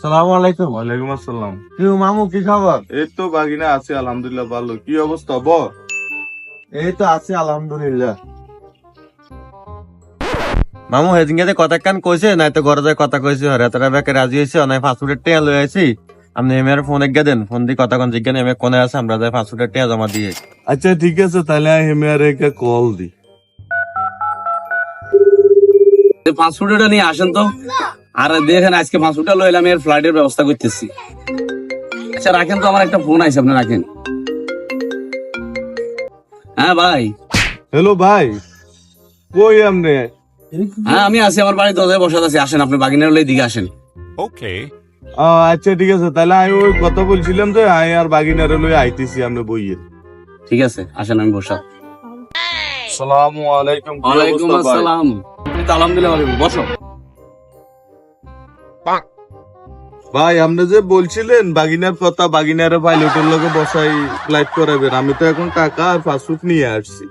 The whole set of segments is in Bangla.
সালাম আলাইকুম। ওয়ালাইকুম আসসালাম। কি মামু কি খবর? এই তো বাগিনা আছে আলহামদুলিল্লাহ ভালো। কি অবস্থা ব এই তো আছি আলহামদুলিল্লাহ। মামু হেদিনকে কথা কান কইছে নাই তো ঘরে যায় কথা কইছে হরে তারা বেকে রাজি হয়েছে নাই ফাস্টফুডের টিয়া লই আইছি। আপনি এম এর ফোন এগিয়ে দেন ফোন দিয়ে কথা কোন জিজ্ঞান এম কোনে আছে আমরা যাই ফাস্টফুডের টিয়া জমা দিয়ে। আচ্ছা ঠিক আছে তাহলে হেমে আর একে কল দি। পাসপোর্টটা নিয়ে আসেন তো। আর দেখেন আজকে পাসপোর্টটা লইলাম এর ফ্লাইটের ব্যবস্থা করতেছি। আচ্ছা রাখেন তো আমার একটা ফোন আছে আপনি রাখেন। হ্যাঁ ভাই। হ্যালো ভাই। কই আমনে হ্যাঁ আমি আছি আমার বাড়ির দরজায় বসে আছি আসেন আপনি বাগিনার লই দিকে আসেন। ও, আচ্ছা ঠিক আছে তাহলে আমি ওই কথা বলছিলাম যে আমি আর বাগিনারে লই আইতেছি আপনি বইয়ে। ঠিক আছে আসেন আমি বসা সালামু আলাইকুম কি ওয়ালাইকুম আসসালাম। তো আলহামদুলিল্লাহ। বসো। ভাই আপনি যে বলছিলেন বাগিনার কথা বাগিনারে পাইলটের লোকে বসাই ফ্লাইট করাবেন আমি তো এখন টাকা আর পাসপোর্ট নিয়ে আসছি।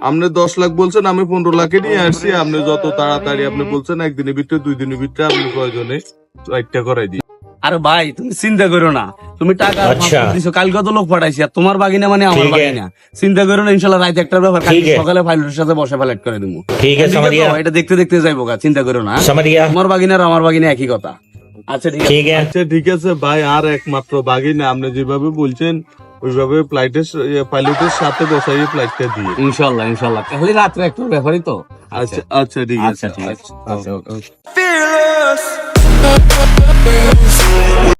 আপনি দশ লাখ বলছেন আমি পনেরো লাখে নিয়ে আসছি আপনি যত তাড়াতাড়ি আপনি বলছেন একদিনের ভিতরে দুই দিনের ভিতরে আপনি প্রয়োজনে ফ্লাইটটা করাই দিই আর ভাই তুমি চিন্তা করো না। তুমি টাকা আচ্ছা। কালকে তো লোক পাঠাইছি আর তোমার বাগিনা মানে আমার বাগিনা। চিন্তা করো না ইনশাল্লাহ রাত একটার ব্যাপার সকালে ফাইলের সাথে বসে ফাইলেট করে দিব ঠিক আছে এটা দেখতে দেখতে যাইবো গা চিন্তা করো না হ্যাঁ? তোমার বাগিনা আর আমার বাগিনা একই কথা। আচ্ছা ঠিক আছে। আচ্ছা ঠিক আছে ভাই আর একমাত্র বাগিনা আপনি যেভাবে বলছেন ওইভাবে ফ্লাইটের পাইলটের ইয়ে, সাথে বসাই ফ্লাইটটা দিয়ে। ইনশাল্লাহ ইনশাল্লাহ। তাহলে রাত্রে একটু ব্যাপারই তো। আচ্ছা আচ্ছা ঠিক আছে। আচ্ছা, ঠিক আছে। আচ্ছা,